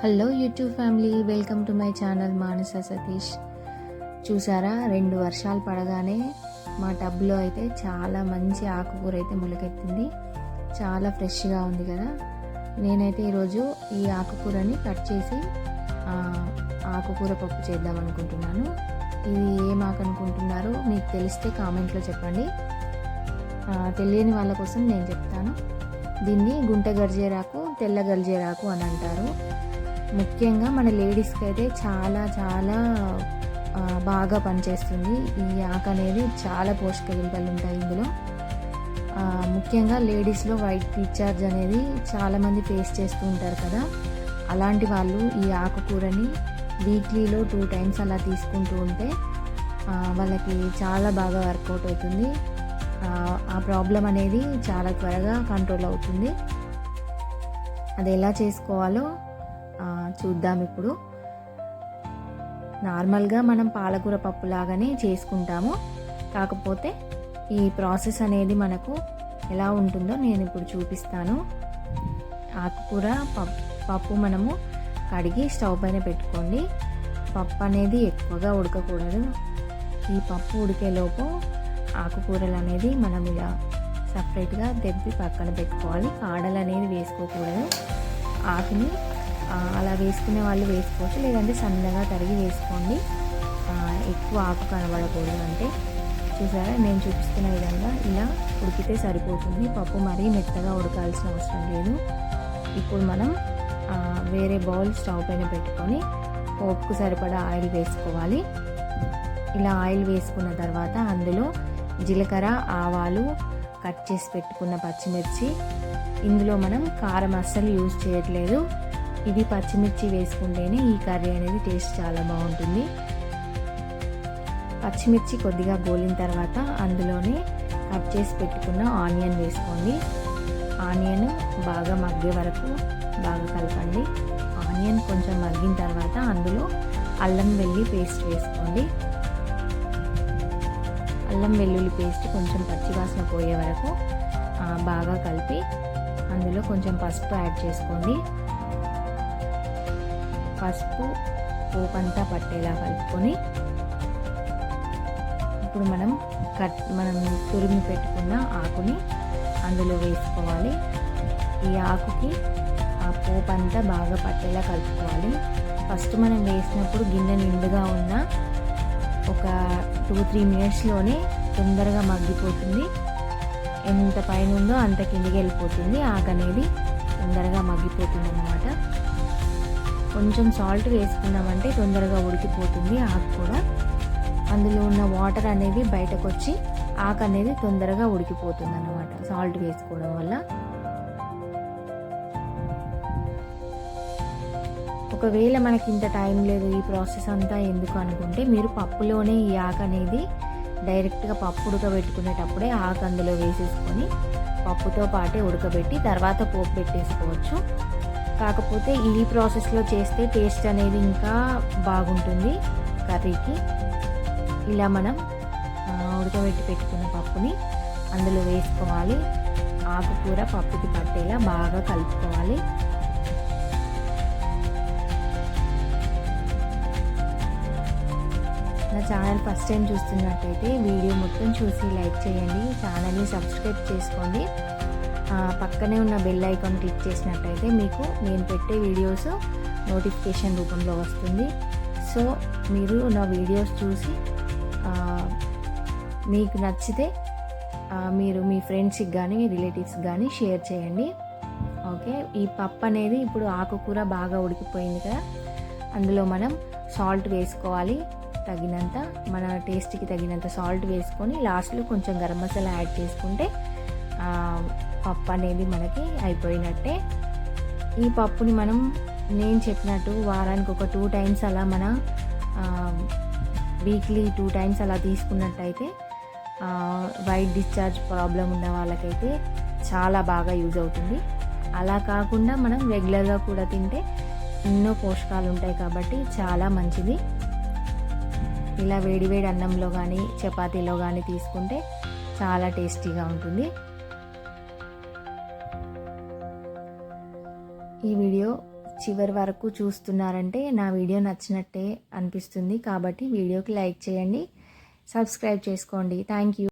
Hello YouTube family welcome to my channel Manasa Satish చూసారా? రెండు వర్షాలు పడగానే మా టబ్లో అయితే చాలా మంచి ఆకుకూర అయితే మొలకెత్తింది. చాలా ఫ్రెష్గా ఉంది కదా? నేనైతే ఈరోజు ఈ ఆకుకూరని కట్ చేసి ఆకుకూర పప్పు చేద్దాం అనుకుంటున్నాను. ఇది ఏం ఆకు అనుకుంటున్నారో మీకు తెలిస్తే కామెంట్లో చెప్పండి. తెలియని వాళ్ళ కోసం నేను చెప్తాను. దీన్ని గుంట గర్జేరాకు తెల్ల గర్జేరాకు అని అంటారు. ముఖ్యంగా మన లేడీస్కి అయితే చాలా చాలా బాగా పనిచేస్తుంది. ఈ ఆకు అనేది చాలా పోషక విలువలు ఉంటాయి ఇందులో. ముఖ్యంగా లేడీస్లో వైట్ డిశ్చార్జ్ అనేది చాలామంది ఫేస్ చేస్తూ ఉంటారు కదా. అలాంటి వాళ్ళు ఈ ఆకుకూరని వీక్లీలో టూ టైమ్స్ అలా తీసుకుంటూ ఉంటే వాళ్ళకి చాలా బాగా వర్కౌట్ అవుతుంది. ఆ, ప్రాబ్లం అనేది చాలా త్వరగా కంట్రోల్ అవుతుంది. అది ఎలా చేసుకోవాలో చూద్దాం ఇప్పుడు. నార్మల్గా మనం పాలకూర పప్పు లాగానే చేసుకుంటాము. కాకపోతే ఈ ప్రాసెస్ అనేది మనకు ఎలా ఉంటుందో నేను ఇప్పుడు చూపిస్తాను. ఆకుకూర పప్పు పప్పు మనము కడిగి స్టవ్ పైన పెట్టుకోండి. పప్పు అనేది ఎక్కువగా ఉడకకూడదు. ఈ పప్పు ఉడికేలోపు ఆకుకూరలు అనేది మనం ఇలా సపరేట్గా దెబ్బి పక్కన పెట్టుకోవాలి. కాడలు అనేది వేసుకోకూడదు. ఆకుని అలా వేసుకునే వాళ్ళు వేసుకోవచ్చు. లేదంటే సన్నగా తరిగి వేసుకోండి. ఎక్కువ ఆకు కనబడకూడదు అంటే. చూసారా? నేను చూపిస్తున్న విధంగా ఇలా ఉడికితే సరిపోతుంది. పప్పు మరీ మెత్తగా ఉడకాల్సిన అవసరం లేదు. ఇప్పుడు మనం వేరే బౌల్ స్టవ్ పైన పెట్టుకొని పోపుకు సరిపడా ఆయిల్ వేసుకోవాలి. ఇలా ఆయిల్ వేసుకున్న తర్వాత అందులో జీలకర్ర ఆవాలు కట్ చేసి పెట్టుకున్న పచ్చిమిర్చి. ఇందులో మనం కారం అస్సలు యూజ్ చేయట్లేదు. ఇది పచ్చిమిర్చి వేసుకుంటేనే ఈ కర్రీ అనేది టేస్ట్ చాలా బాగుంటుంది. పచ్చిమిర్చి కొద్దిగా గోలిన తర్వాత అందులోనే కట్ చేసి పెట్టుకున్న ఆనియన్ వేసుకోండి. ఆనియన్ బాగా మగ్గే వరకు బాగా కలపండి. ఆనియన్ కొంచెం మగ్గిన తర్వాత అందులో అల్లం వెల్లి పేస్ట్ వేసుకోండి. అల్లం వెల్లుల్లి పేస్ట్ కొంచెం పచ్చివాసన పోయే వరకు బాగా కలిపి అందులో కొంచెం పసుపు యాడ్ చేసుకోండి. పసుపు పోపంతా పట్టేలా కలుపుకొని ఇప్పుడు మనం కట్ మనం తురిమి పెట్టుకున్న ఆకుని అందులో వేసుకోవాలి. ఈ ఆకుకి ఆ పోపు అంతా బాగా పట్టేలా కలుపుకోవాలి. ఫస్ట్ మనం వేసినప్పుడు గిన్నె నిండుగా ఉన్న ఒక టూ త్రీ మినిట్స్లోనే తొందరగా మగ్గిపోతుంది. ఎంత పైన ఉందో అంత కిందికి వెళ్ళిపోతుంది. ఆకు అనేది తొందరగా మగ్గిపోతుంది అన్నమాట. కొంచెం సాల్ట్ వేసుకున్నామంటే తొందరగా ఉడికిపోతుంది ఆకు కూడా. అందులో ఉన్న వాటర్ అనేది బయటకు వచ్చి ఆకు అనేది తొందరగా ఉడికిపోతుంది అనమాట సాల్ట్ వేసుకోవడం వల్ల. ఒకవేళ మనకి ఇంత టైం లేదు ఈ ప్రాసెస్ అంతా ఎందుకు అనుకుంటే మీరు పప్పులోనే ఈ ఆకు అనేది డైరెక్ట్గా పప్పు ఉడకబెట్టుకునేటప్పుడే ఆకు అందులో వేసేసుకొని పప్పుతో పాటే ఉడకబెట్టి తర్వాత పోపు పెట్టేసుకోవచ్చు. కాకపోతే ఈ ప్రాసెస్లో చేస్తే టేస్ట్ అనేది ఇంకా బాగుంటుంది కర్రీకి. ఇలా మనం ఉడకబెట్టి పెట్టుకున్న పప్పుని అందులో వేసుకోవాలి. ఆకుకూర పప్పుకి పట్టేలా బాగా కలుపుకోవాలి. నా ఛానల్ ఫస్ట్ టైం చూస్తున్నట్టయితే వీడియో మొత్తం చూసి లైక్ చేయండి. ఛానల్ని సబ్స్క్రైబ్ చేసుకోండి. పక్కనే ఉన్న బెల్ ఐకాన్ క్లిక్ చేసినట్టయితే మీకు నేను పెట్టే వీడియోస్ నోటిఫికేషన్ రూపంలో వస్తుంది. సో మీరు నా వీడియోస్ చూసి మీకు నచ్చితే మీరు మీ ఫ్రెండ్స్కి కానీ మీ రిలేటివ్స్కి కానీ షేర్ చేయండి. ఓకే ఈ పప్పు అనేది ఇప్పుడు ఆకుకూర బాగా ఉడికిపోయింది కదా. అందులో మనం సాల్ట్ వేసుకోవాలి. తగినంత మన టేస్ట్కి తగినంత సాల్ట్ వేసుకొని లాస్ట్లో కొంచెం గరం మసాలా యాడ్ చేసుకుంటే పప్పు అనేది మనకి అయిపోయినట్టే. ఈ పప్పుని మనం నేను చెప్పినట్టు వారానికి ఒక టూ టైమ్స్ అలా మన వీక్లీ టూ టైమ్స్ అలా తీసుకున్నట్టయితే వైట్ డిశ్చార్జ్ ప్రాబ్లం ఉన్న వాళ్ళకైతే చాలా బాగా యూజ్ అవుతుంది. అలా కాకుండా మనం రెగ్యులర్గా కూడా తింటే ఎన్నో పోషకాలు ఉంటాయి కాబట్టి చాలా మంచిది. ఇలా వేడివేడి అన్నంలో కానీ చపాతీలో కానీ తీసుకుంటే చాలా టేస్టీగా ఉంటుంది. ఈ వీడియో చివరి వరకు చూస్తున్నారంటే నా వీడియో నచ్చినట్టే అనిపిస్తుంది కాబట్టి వీడియోకి లైక్ చేయండి సబ్స్క్రైబ్ చేసుకోండి. Thank you